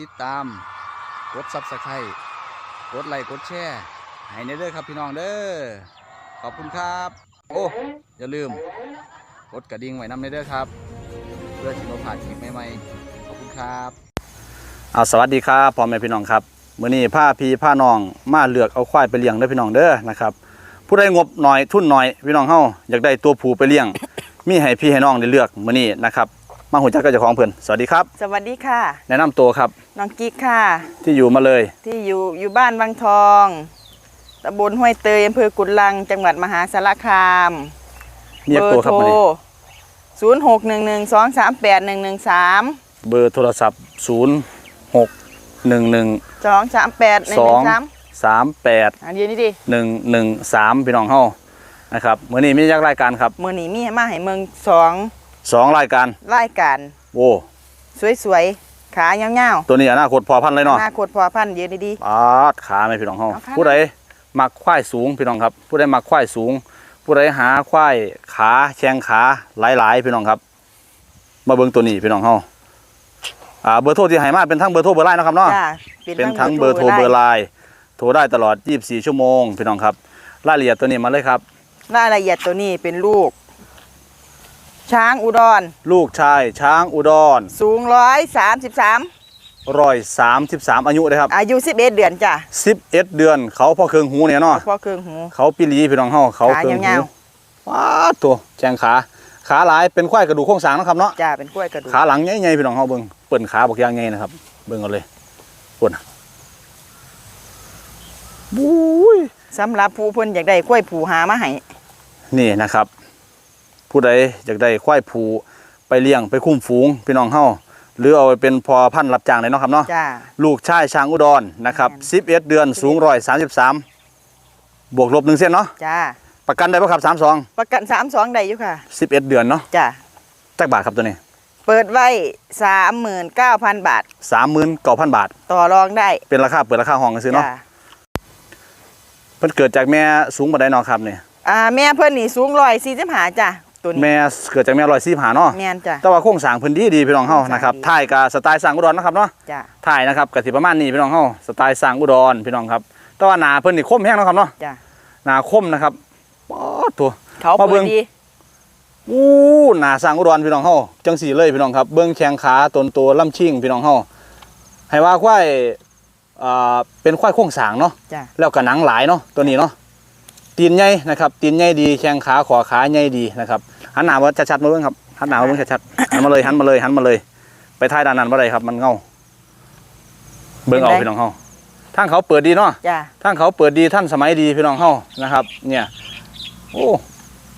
ติดตาม กดซับสไครต์กดไลค์กดแชร์ให้ในเด้อครับพี่น้องเด้อขอบคุณครับ โอ้อย่าลืม กดกระดิ่งไว้นำในเด้อครับ เพื่อที่เราผ่านคลิปใหม่ๆขอบคุณครับเอาสวัสดีครับพ่อแม่พี่น้องครับมื้อนี้ผ้าพีผ้าน้องมาเลือกเอาควายไปเลี้ยงเด้อพี่น้องเด้อนะครับผู้ใดงบหน่อยทุนหน่อยพี่น้องเฮาอยากได้ตัวผูไปเลี้ยง มีให้พี่ให้น้องได้เลือกมื้อนี้นะครับ มาหูจักกับเจ้าของเพิ่นสวัสดีครับ สวัสดีค่ะ แนะนำตัวครับ น้องกิ๊กค่ะ ที่อยู่มาเลย ที่อยู่อยู่บ้านวังทองตำบลห้วยเตยอำเภอกุดลัง จังหวัดมหาสารคามเรียกตัวครับโทมื้อนี้ศูนย์หกหนึ่งหนึ่งสองสามแปดหนึ่งหนึ่งสามเบอร์โทรศัพท์0 6 1 1สองสามแปดหนึ่งหนึ่งสาม3 8อันนี้นี่ดิ1 1 3พี่น้องเฮานะครับมื้อนี้มียักรายการครับมือนี้มีให้มาให้เมืองสอง 2รายการรายการโอ้สวยๆ ขายาวตัวนี้อนาคตพอพันธุ์เลยๆเนาะหน้าโคตรพอพันธุ์เยอะดี ปาดขาไหมพี่น้องเฮาเอาขาผู้ใดมักควายสูงพี่น้องครับ ผู้ใดมักควายสูง ผู้ใดหาควายขาแข้งขาหลายๆพี่น้องครับ มาเบิ่งตัวนี้พี่น้องเฮาอ่าเบอร์โทรที่ให้มาเป็นทั้งเบอร์โทรเบอร์ไลน์เนาะครับเนาะ จ้าเป็นทั้งเบอร์โทรเบอร์ไลน์โทรได้ตลอด 24 ชั่วโมง พี่น้องครับ รายละเอียดตัวนี้มาเลยครับ รายละเอียดตัวนี้เป็นลูก ช้างอุดร ลูกชายช้างอุดรสูงร้อยสามสิบสามร้อยสามสิบสามอายุเลยครับอายุสิบเอ็ดเดือนจ้ะสิบเอ็ดเดือน เขาพอเครื่องหูเนี่ยเนาะพ่อเครื่องหูเขาปิลีพี่น้องเฮาเขาเครื่องขาหูยาวว้าดตัวแจงขาขาหลายเป็นควายกระดูกโครงสร้างเนาะครับเนาะจ้าเป็นกล้วยกระดูกขาหลังใหญ่ๆพี่น้องเฮาเบิ่งเปิ่นขาบอกยางใหญ่นะครับ เบิ่งเอาเลยปวดบุ้ยสำหรับผู้เพิ่นอยากได้กล้วยผูหามาให้นี่นะครับ ผู้ใดอยากได้ควายผูไปเลี้ยงไปคุ้มฝูงพี่น้องเฮาหรือเอาไปเป็นพอพันธุ์รับจ้างเลยเนาะครับเนาะจ้า ลูกชายช้างอุดรนะครับแม่น11เดือนสูงร้อยสามสิบสามบวกลบหนึ่งเส้นเนาะจ้า ประกันได้ปะครับสามสองประกันสามสองได้อยู่ค่ะ สิบเอ็ดเดือนเนาะจ้า จักบาทครับตัวนี้เปิดไว้สามหมื่นเก้าพันบาท สามหมื่นเก้าพันบาท ต่อรองได้เป็นราคาเปิดราคาห้องกันซื้อเนาะจ้าเพิ่นเกิดจากแม่สูงบันไดเนาะครับเนี่ยอ่าแม่เพิ่นนี่สูงร้อยสี่สิบหาจ้ะ ตัวนี้ แม่เกิดจากแม่ร้อยสี่ผาเนาะแม่นจ้ะ แต่ว่าโครงสร้างเพื้นที่ดีพี่น้องเฮาโครงสร้างนะครับดีถ่ายกับสไตล์สร้างอุดรนะครับเนาะจ้าถ่ายนะครับกสิประมาณนี้พี่น้องเฮาสไตล์สร้างอุดรพี่น้องครับ แต่ว่าหนาเพิ่นนี่คมแห้งเนาะครับเนาะจ้าหนาคมนะครับป๊อดตัว เขามาเบิ่เปิดง ดีอู้หนาสร้างอุดรพี่น้องเฮาจังสีเลยพี่น้องครับ เบื้องแข้งขาตนตัวลำชิ่งพี่น้องเฮาให้ว่าควายอ่าเป็นควายโครงสร้างเนาะ จ้าแล้วก็หนังหลายเนาะตัวนี้เนาะตีนใหญ่นะครับตีนใหญ่ดีแข้งขาขอขาใหญ่ดีนะครับ หันหน้ามาชัดๆมาเบิ่งครับหันหน้ามาเบิ่งชัดๆหันมาเลยหันมาเลยหันมาเลย ไปท้ายด้านนั้นบ่ได้ครับ มันเงาเบิ่งเอาพี่น้องเฮาทางเขาเปิดดีเนาะจ้าทางเขาเปิดดีท่านสมัยดีพี่น้องเฮานะครับ เนี่ย โอ้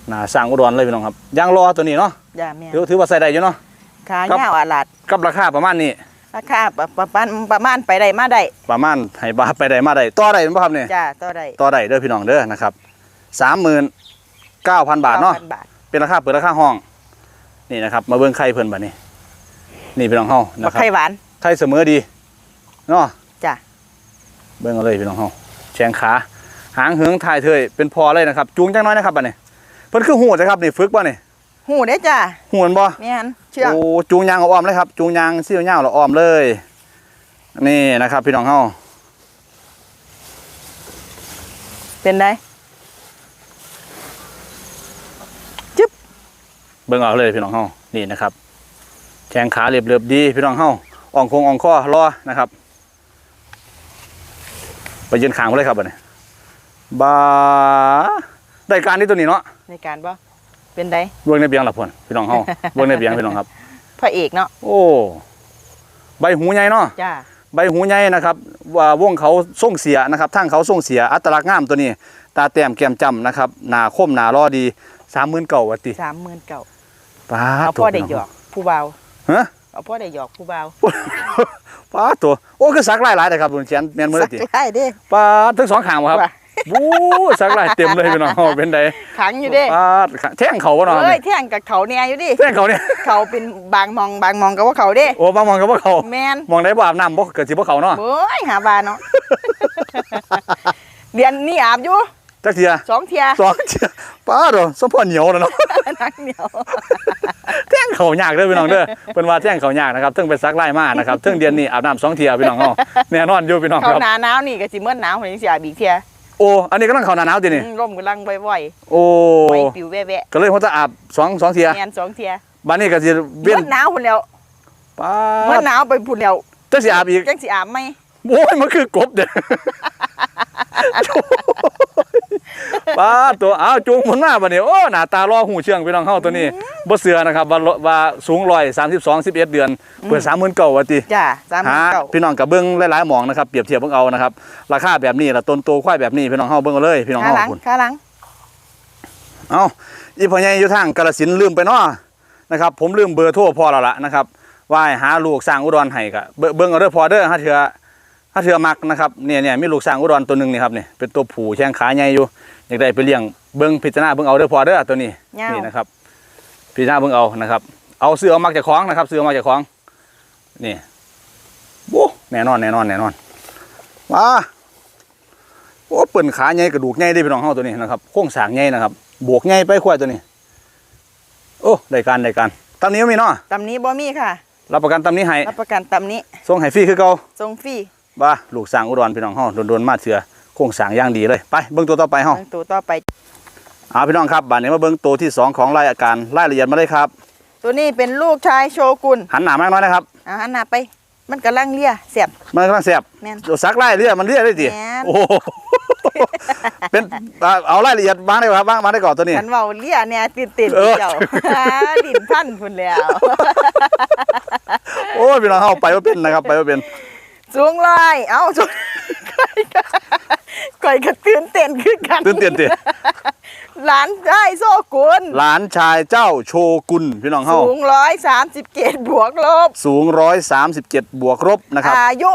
หน้าสร้างอุดรเลยพี่น้องครับยางรอตัวนี้เนาะจ้าแม่นถือถือว่าใส่ได้อยู่เนาะขาครับยาวอาลาดกับราคาประมาณนี้ราคาประประมาณประมาณไปได้มาได้ประมาณให้บาไปได้มาได้ต่อได้บ่ครับเนี่ยจ้าต่อได้ต่อได้เด้อพี่น้องเด้อนะครับ39,000บาทเนาะ9,000บาทเป็นราคาเปิดราคาห้อง นี่นะครับ มาเบิ่งไข่เพิ่นบัดนี้ นี่พี่น้องเฮาบันะกครับไข่หวานไข่เสมอดีเนาะจ้าเบิ่งเอาเลยพี่น้องเฮาแขงขา หางเหืองถ่ายเทยเป็นพอเลยนะครับ จูงจังน้อยนะครับบัดนี้ เพิ่นคือหูนะครับนี่ฝึกบ่นี่หูเด้อจ้าหูมันบ่ แม่นเชื่องโอ้จูงยางเอาอ้อมเลยครับ จูงยางเสี้ยวยาวเราอ้อมเลย นี่นะครับ พี่น้องเฮาเป็นได เบิ่งเอาเลยพี่น้องเฮานี่นะครับแขงขาเรียบๆดีพี่น้องเฮาอ่องคงอ่องข้อรอนะครับ ไปยืนขางไปเลยครับบัดนี้บาได้การนี้ตัวนี้เนาะในการบ่เป็นไดเบิ่งในเบียงละพ่นพี่น้องเฮาเบิ่งในเบียงพี่น้องครับพระเอกเนาะโอ้ใบหูใหญ่เนาะจ้าใบหูใหญ่นะครับว่าวงเขาส่งเสียนะครับทางเขาส่งเสียอัตลักษณ์งามตัวนี้ ตาแต้มแก้มจำนะครับหน้าคมหน้ารอดีสามหมื่นเก่าวะติสามหมื่นเก่า ป้าเอาตัวพ่อได้หยอกผู้เบาฮะเอาพ่อได้หยอกผู้เบาป้าตัวโอ้คือสักหลายหลายๆนะครับคุณเชียนแมนเมื่อสักติไล่เด้ป้าทั้งสองข้างบ่ครับว่าบู๊สักหลายเต็มเลยพี่น้องเฮาเป็นไดขังอยู่เด้ป้าแท่งเขาบ่เนาะเอ้ยเที่ยงกับเขาเนี่ยอยู่ดิแท่งเขาเนี่ยเขาเป็นบางมองบางมองกับว่าเขาเด้โอ้บางมองก็บ่เขาแมนมองได้บ่อาบน้ำบ่เกิดสิบ่เขาเนาะเบ้ยหาบานเนาะเดือนนี้อาบอยู่ จักเทียสองเทียสองเทียป้าเด้อสมพอเหนียวแล้วเนาะนักเหนียวแท่งเขายากเด้อพี่น้องเด้อเพิ่นว่าแท่งเขายากนะครับเทิงไปซักไล่มานะครับเทิงเดือนนี้อาบน้ำสองเทียพี่น้องเฮาแน่นอนอยู่พี่น้องคเขารับหนาหนาวนี่ก็สิเมื่อหนาวคนนี้สิอาบอีกเทียโอ้อันนี้กำลังเข้าหน้าหนาวตินี่อืมร่มกำลังว่อยโอ้ๆไว้ปิวแวะก็เลยเขาจะอาบสองสองเทียๆแมนสองเทียบัดนี้ก็สิเวีเมื่ยนอหนาวพุ่นแล้วป้าเมื่อหนาวไปพุ่นแล้วจักสิอาบอีกจังสิอาบไหมโอ้ยมันคือกบเด้อ ป้าดตัวอ้าวจูงมันมาบัดนี้โอ้หน้าตารอหูเชื่องพี่น้องเฮาตัวนี้บ่เสือนะครับว่าว่าสูง132 11เดือนเปิด30,000เก่าว่าติจ้าสามหมื่หานเก่าพี่น้องกับเบิ้งหลายๆหมองนะครับเปรียบเทียบเบิ่งเอานะครับราคาแบบนี้ละต้นโตควายแบบนี้พี่น้องเฮาเบิ่งเอาเลย พี่น้องขาเฮาหลังคุณขาหลังเอาอีพ่อใหญ่อยู่ทางกาฬสินธุ์ลืมไปเนาะนะครับ ผมลืมเบอร์โทรพ่อแล้วล่ะนะครับว่าให้หาลูกสร้างอุดรให้ก็เบิ่งเบิ่งเอาเด้อพ่อเด้อถ้าเถื่อ ถ้าเถื่อมักนะครับเนี่ยเนี่ยมีลูกสร้างอุดรตัวหนึงนี่ครับนี่เป็นตัวผู้แข้งขาใหญ่อยู่อยากได้ไปเลี้ยงเบิ่งพิจารณาเบิ่งเอาเด้อพ่อเด้อตัวนี้เงานี่นะครับ พิจารณาเบิ่งเอานะครับ เอาเสื้อเอามักจากของนะครับ เสื้อเอามาจากของนี่โอ้แน่นอนแน่นอนแน่นอนว้าโอ้เปิ่นขาใหญ่กระดูกใหญ่ได้พี่น้องเฮาตัวนี้นะครับโค้งสร้างใหญ่นะครับ บวกใหญ่ไปควายตัวนี้ โอ้ได้การได้การตำนี้มีเนาะตำนี้บ่มีค่ะรับประกันตำนี้ให้รับประกันตำนี้ส่งให้ฟรีคือเก่าส่งฟรี บ้าลูกสร้างอุดรพี่น้องเฮาโดนๆมาเถื่อโค้งสร้างอย่างดีเลยไปเบิ่งตัวต่อไปเฮาเบิ่งตัวต่อไปอ่าพี่น้องครับบัดนี้มาเบิ่งตัวที่สองของรายอาการรายละเอียดมาเลยครับ ตัวนี้เป็นลูกชายโชกุนหันหน้ามากน้อยนะครับเอาหันหน้าไป มันกำลังเลียเสียบมันกำลังแซ่บแม่นตัวซักไล่เรื่อยมันเรื่อยได้ดิแม่นโอ้โหเป็นอ่าเอารายละเอียดมาได้ครับบ้างมาได้ก่อนตัวนี้ฉันเว้าเลียเนี่ยตื่นเต้นเออเจ้าลิ้นพันพุ่นแล้ว โอ้ยพี่น้องเฮาไปว่าเป็นนะครับไปว่าเป็น สูงร้อยเอ้าสูงก่อยก็ตื่นเต้นคือกันตื่นเต้นติหลานชายโซกุนหลานชายเจ้าโชกุนพี่น้องเฮาสูงร้อยสามสิบเจ็ดบวกลบ สูง137บวกลบนะครับ อายุ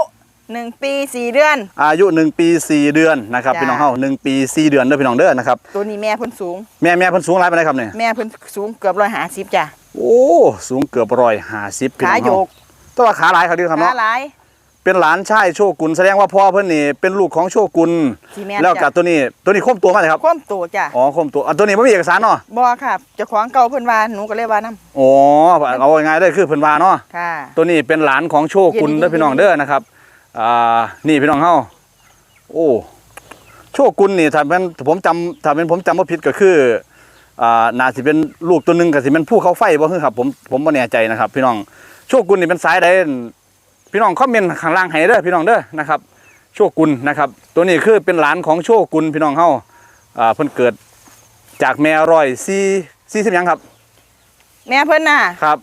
หนึ่งปีสี่เดือน อายุ1ปี4เดือนนะครับจ้าพี่น้องเฮา1ปี4เดือนเด้อพี่น้องเด้อนะครับ ตัวนี้แม่เพิ่นสูง แม่แม่เพิ่นสูงหลายปานใดครับเนี่ยแม่เพิ่นสูงเกือบร้อยหาสิบจ้ะ โอ้ สูงเกือบ150พี่น้ขาองโยเฮากแต่ว่าขาหลายเขาดีครับขาเนาะหลาย เป็นหลานชายโชกุนแสดงว่าพ่อเพิ่นนี่เป็นลูกของโชกุนสีแม่นแล้วกับจ้ะตัวนี้ตัวนี้คมตัวมาเลยครับ คว่ำตัวจ้ะอ๋อคมตัวอะตัวนี้ไม่มีเอกสารเนาะบ่ค่ะเจ้าของเก่าเพิ่นว่าหนูก็เลยว่านํอ๋อเอาง่ายๆเลยคือเพิ่นว่าเนาะค่ะ ตัวนี้เป็นหลานของโชกุนยินดีเด้อพี่น้องเด้อนะครับอ่านี่พี่น้องเฮาโอ้โชกุนนี่ถ้าเป็นผมจำถ้าเป็นผมจำบ่ผิดก็คืออ่าน่าสิเป็นลูกตัวหนึงก็สิเป็นผู้เขาไฟบ่คือครับผมผมบ่แน่ใจนะครับ พี่น้องโชกุนนี่เป็นสายใด พี่น้องคอมเมนต์ข้างล่างให้เด้อพี่น้องเด้อนะครับโชกุนนะครับ ตัวนี้คือเป็นหลานของโชกุนพี่น้องเฮาอ่าเพิ่นเกิดจากแม่ร้อยสี่สี่สิบหยังครับ แม่เพิ่นน่ะครับ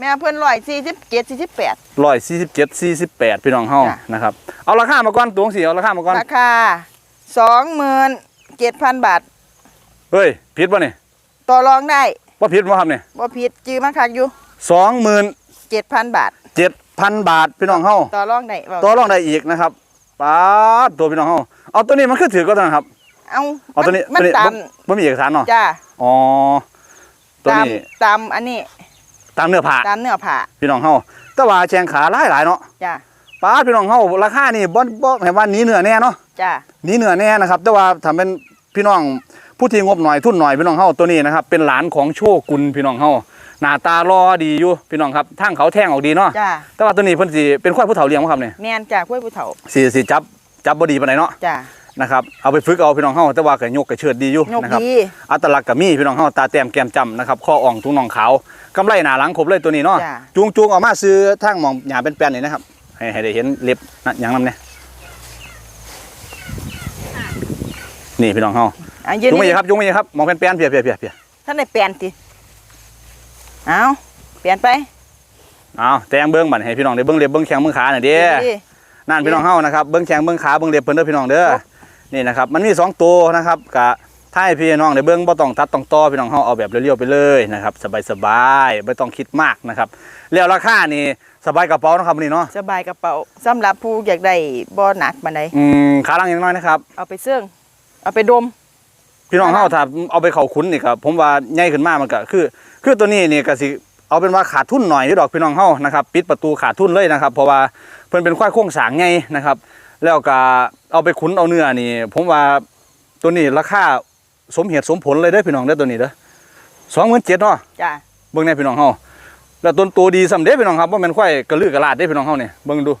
แม่เพิ่นร้อยสี่สิบเจ็ดสี่สิบแปดร้อยสี่สิบเจ็ดสี่สิบแปดพี่น้องเฮาจ้ะนะครับเอาราคามาก่อนตัวสีเอาราคามาก่อนราคาสองหมื่นเจ็ดพันบาทเฮ้ยผิดป่ะนี่ต่อรองได้ว่าผิดป่ะครับเนี่ยบ่ผิดจื้อมาคักอยู่สองหมื่นเจ็ดพันบาทเจ็ด พันบาทพี่น้องเฮาต่อรองได้เว้าตัวรองได้อีกนะครับป้าดตัวพี่น้องเฮาเอาตัวนี้มันคือถือก็ต้องครับเอาเอาตัวนี้มันตัวนี้ตามบ่บ่มีเอกสารเนาะจ้าอ๋อตัวตามนี้ตามอันนี้ ตามเนื้อผ้าตามเนื้อผ้าพี่น้องเฮาแต่ว่าแชงขาหลายหลายๆเนาะจ้าป้าดพี่น้องเฮาราคานี่บ่บ่ให้ว่าหนี้เนื้อแน่เนาะจ้าหนี่เหนือแน่นะครับ แต่ว่าทำเป็นพี่น้องผู้ที่งบหน่อยทุนหน่อยพี่น้องเฮาตัวนี้นะครับเป็นหลานของโชกุนพี่น้องเฮา หน้าตารอดีอยู่พี่น้องครับทางเขาแท่งออกดีเนาะจ้าแต่ว่าตัวนี้เพิ่นสิเป็นควายผู้เฒ่าเลี้ยงบ่ครับเนี่ยแม่นจ้าคุ้วยผู้เฒ่าสิสิจับจับบ่ดีปานใดเนาะจ้านะครับเอาไปฝึกเอาพี่น้องเฮาแต่ว่าก็ยกก็เชิดดีอยู่ยกนะครับดีอัตลักษณ์ก็มีพี่น้องเฮาตาแต้มแก้มจำนะครับข้ออ่องทุ่งน่องขาวกำไรหน้าหลังครบเลยตัวนี้เนาะจ้าจูงจูงออกมาซื้อทางหมองหญ้าเป็นแป้นนี่นะครับให้ให้ได้เห็นเล็บนะหยังนำเนี่ยนี่พี่น้องเฮาอะยืนจุงไม่นี่ใช่ครับจุงไม่ใช่ครับมองเป็นแป้นเพียเพียเพียเพียท่านได้เปลี่ยนติ เอาเปลี่ยนไปเอาแต่งเบิ้งบัดให้พี่น้องได้เบิ้งเล็บเบิ้งแข้งเบิ้งขาหน่อยเด้ดีนั่นพี่น้องเฮานะครับเบิ้งแข้งเบิ้งขาเบิ้งเล็บเพิ่นเด้อพี่น้องเด้อนี่นะครับมันมีสองตัวนะครับกะถ้าให้พี่น้องได้เบิ้งบ่ต้องตัดต้องต่อพี่น้องเฮาเอาแบบเรียวๆไปเลยนะครับสบายๆไม่ต้องคิดมากนะครับแล้วราคานี่สบายกระเป๋านะครับนี่เนาะสบายกระเป๋าสำหรับผู้อยากได้บ่หนักปานใดอืมขาลังอย่างน้อยนะครับเอาไปเสื่องเอาไปดม พี่น้องเฮาถ้าเอาไปเข้าคุ้นนี่ครับผมว่าใหญ่ขึ้นมามันก็คือ คือตัวนี้นี่ก็สิเอาเป็นว่าขาดทุนหน่อยที่ดอกพี่น้องเฮานะครับปิดประตูขาดทุนเลยนะครับ เพราะว่าเพิ่นเป็นควายโครงสร้างใหญ่นะครับ แล้วก็เอาไปขุนเอาเนื้อนี่ ผมว่าตัวนี้ราคาสมเหตุสมผลเลยเด้อพี่น้องเด้อตัวนี้เด้อสองหมื่นเจ็ดเนาะจ้าเบิ่งแน่พี่น้องเฮาแล้วต้นตัวดีสำเด้พี่น้องครับว่ามันควายกระลือกระลาดเด้พี่น้องเฮานี่เบิ่งดู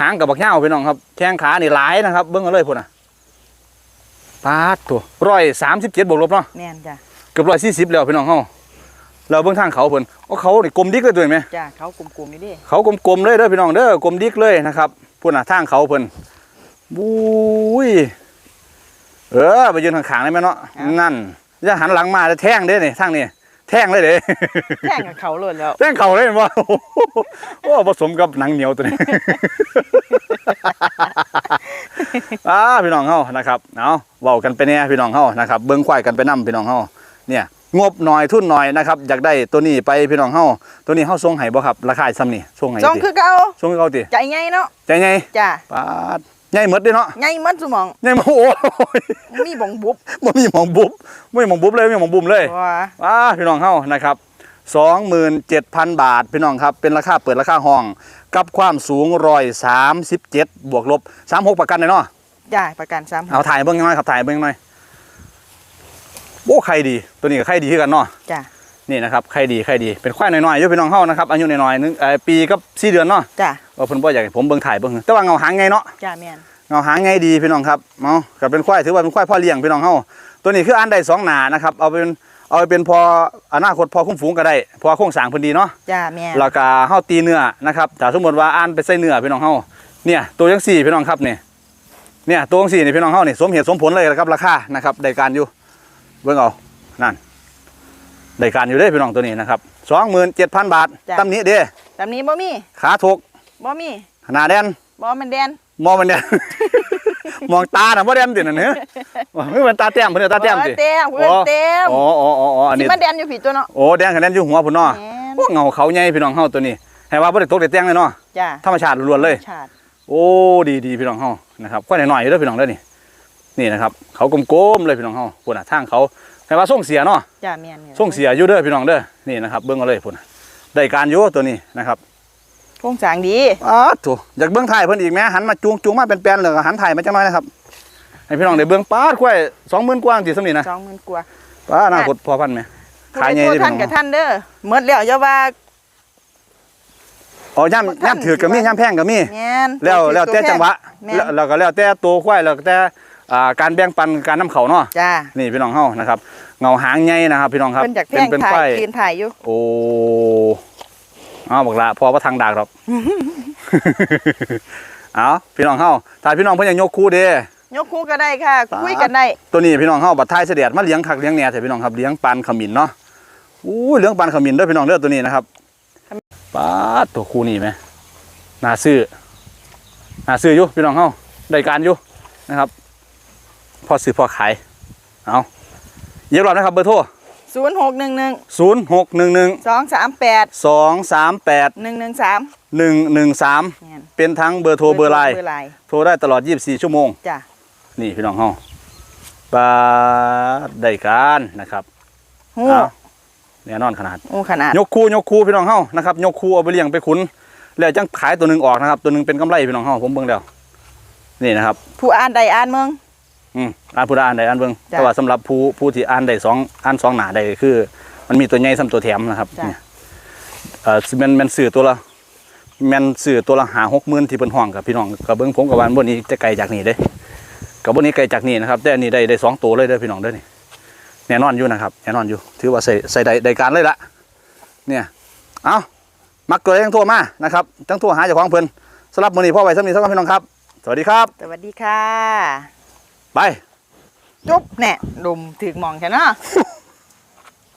หางกับบักเหย้าพี่น้องครับแข้งขานี่หลายนะครับ เบิ่งเอาเลยพุ่นน่ะ ปาดตัวร้อยสามสิบเจ็ดบวกลบเนาะแม่นจ้าเกือบร้อยสี่สิบแล้วพี่น้องเฮาเราเบิ่งทางเขาเพิ่นโอ้เขานี่กลมดิกเลยตัวเห็นไหมจ้าเขากลุ่มๆนี่ดิเขากลมๆเลยเด้อพี่น้องเด้อกลมดิกเลยนะครับพุ่นน่ะทางเขาเพิ่นบุ้ยเออไปยืนข้างๆได้ไหมเนาะนั่นจะหันหลังมาจะแท่งเด้นี่ทางนี้ แท่งเลยเด้แท่งกับเขาเลยแล้วแท่งเขาเลยเห็นบ่โอ้โหโอ้ผสมกับหนังเหนียวตัวนี้อ่าพี่น้องเฮานะครับเอาเว้ากันไปแน่พี่น้องเฮานะครับเบิ่งควายกันไปนํพี่น้องเฮาเนี่ยงบหน่อยทุนหน่อยนะครับอยากได้ตัวนี้ไปพี่น้องเฮาตัวนี้เฮาส่งให้บ่ครับราคาซ้ำนี่ส่งให้จ้องติคือเก่าส่งให้เขาติใจใหญ่เนาะใจไงจ้าปาด ใหญ่หมดเด้เนาะใหญ่มันสมองใหญ่หมดโอ้ยมีบ่งบุบบ่มีหมองบุบบ่มีหมองบุบเลยบ่มีหมองบุมเลย ว่าอ่าพี่น้องเฮานะครับ27,000 บาท พี่น้องครับ เป็นราคาเปิดราคาห้อง กับความสูง137บวกลบ36ประกันเลยเนาะจ้าประกันซ้ำเอาถ่ายเบิ่งหน่อยครับถ่ายเบิ่งหน่อย โอ้ใครดี ตัวนี้ก็ใครดีคือกันเนาะจ้า นี่นะครับใครดีใครดีเป็นควายน้อยๆอยู่พี่น้องเฮานะครับอายุน้อยๆนึงเอ่อปีกับ4เดือนเนาะจ้าว่าเพิ่นบ่อยากให้ผมเบิ่งถ่ายเบิ่งแต่ว่าเงาหางไงเนาะจ้าแม่นเงาหางไงดีพี่น้องครับเนาะก็เป็นควายถือว่าเป็นควายพ่อเลี้ยงพี่น้องเฮาตัวนี้คืออันใดสองหนานะครับเอาเป็นเอาไปเป็นพออนาคตพอคุ้มฝูงก็ได้พอโครงสร้างเพิ่นดีเนาะจ้าแม่นแล้วก็เฮาตีเนื้อนะครับถ้าสมมติว่าอ่านไปใส่เนื้อพี่น้องเฮาเนี่ยตัวจังสี่พี่น้องครับเนี่ยเนี่ยตัวจังสี่นี่พี่น้องเฮานี่สมเหตุสมผลเลยนะครับราคานะครับได้การอยู่เบิ่งเอานั่น ได้การอยู่เด้พี่น้องตัวนี้นะครับ27,000บาทตำนี้เด้ตำนี้บ่มีขาถกบ่มีหน้าแดนบ่มันแดนมองมันเนี่ย มองตาน่ะบ่แดนตินั่นเนื้อไม่เป็นตาแต้มเพิ่นเอาตาแต้มติบ่เต็มเพิ่นเต็มอ๋ออ๋ออ๋ออ๋ออันสินี้มาแดนอยู่ผิดตัวเนาะ โอ้แดงคะแนนอยู่หัวพุ่นเนาะแม่น พวกเงาเขาใหญ่พี่น้องเฮาตัวนี้ให้ว่าบ่ได้ตกได้แต่งเลยเนาะจ้าธรรมชาติล้วนๆเลย ชาติโอ้ดีดีพี่น้องเฮานะครับค่อยหน่อยๆอยู่เด้อพี่น้องเด้อนี่นี่นะครับ เขากลมๆเลยพี่น้องเฮาพุ่นน่ะทางเขา ให้ว่าส่งเสียเนาะจ้าแม่นนี่ส่งเสียอยู่เด้อพี่น้องเด้อนี่นะครับเบิ่งเอาเลยพุ่นน่ะได้การอยู่ตัวนี้นะครับโครงสร้างดีอ้าโถอยากเบิ่งถ่ายเพิ่นอีกแหมหันมาจูงจูงมาเป็นแปลนเลยก็หันถ่ายมาจังน้อยนะครับให้พี่น้องได้เบิ่งป๊าดควาย20,000กว่าสิซั่นนี่นะ20,000กว่าป้าอนาคตพอพันไหมขายใหญ่ผู้ดิใดโทรท่านกับท่านเด้อหมดแล้วอย่าว่าอ๋อย่ำย่ำถือกับมีย่ำแพงกับมีแม่นแล้วแล้วแต่จังหวะแม่นแล้วแล้วก็แล้วแต่ตัวควายแล้วก็แต่ อ่าการแบ่งปันการน้ำเขาเนาะจ้านี่พี่น้องเฮานะครับเงาหางใหญ่นะครับพี่น้องครับเพิ่นอยากแพเป็นงเป็นถ่าควายยยืนถ่ายอยู่โอ้เอาบอกละพอว่าทางดากหรอกเอาพี่น้องเฮาถ้าพี่น้องเพิ่นอยากยกคู่เด้ยกคู่ก็ได้ค่ะ คุยกันได้ตัวนี้พี่น้องเฮาบัดท้ายเสด็จมาเลี้ยงคักเลี้ยงแหน่แต่พี่น้องครับเลี้ยงปานขมิ้นเนาะอู้ยเลี้ยงปานขมิ้นเด้อพี่น้องเด้อตัวนี้นะครับป้าดตัวคู่นี้ไหมน่าซื้อน่าซื้ออยู่พี่น้องเฮาได้การอยู่นะครับ พอซื้อพอขาย เอาเยี่ยมรอบนะครับเบอร์โทร0611ศูนย์หกหนึ่งหนึ่ง238สองสามแปด113หนึ่งหนึ่งสามแม่นเป็นทั้งเบอร์โทรเบอร์ไลน์เบอร์ไลน์โทรได้ตลอด24ชั่วโมงจ้ะนี่พี่น้องเฮาปลาได้การนะครับฮู้เอาแน่นอนขนาดโอ้ขนาด ยกคู่ยกคู่พี่น้องเฮานะครับ ยกคู่เอาไปเลี้ยงไปขุน แล้วจังขายตัวหนึ่งออกนะครับ ตัวหนึ่งเป็นกำไรพี่น้องเฮาผมเบิ่งแล้ว นี่นะครับ ผู้อ่านใดอ่านเมือง อืมอ่านผู้ใดอ่านใดอ่านเบิ่งจ้ะแต่ว่าสำหรับผู้ผู้ที่อ่านได้สองอ่านสองหน้าได้คือ มันมีตัวใหญ่ซ้ำตัวแถมนะครับจ้ะ เนี่ยเอ่อแมันแมันสื่อตัวละแมันสื่อตัวละหาหกหมื่นที่เป็นห้องกับพี่น้องกับเบิ้งผมกับวาอันบนนี้จะไกลจากนี่เด้กับบนนี้ไกลจากนี่นะครับแต่อันนี้ได้ได้สองตัวเลยเด้อพี่น้องเด้อนี่แน่นอนอยู่นะครับแน่นอนอยู่ถือว่าใส่ใส่ได้ได้การเลยละเนี่ยเอามักเกยทั้งทั่วมานะครับทั้งทั่วหาเจ้าของเพิ่นสำหรับมื้อนี้พ่อไว้สำนี้สำหรับพี่น้องครับ สวัสดีครับ สวัสดีค่ะ ไป จุ๊บแน่ดุมถึกหมองแค่นะ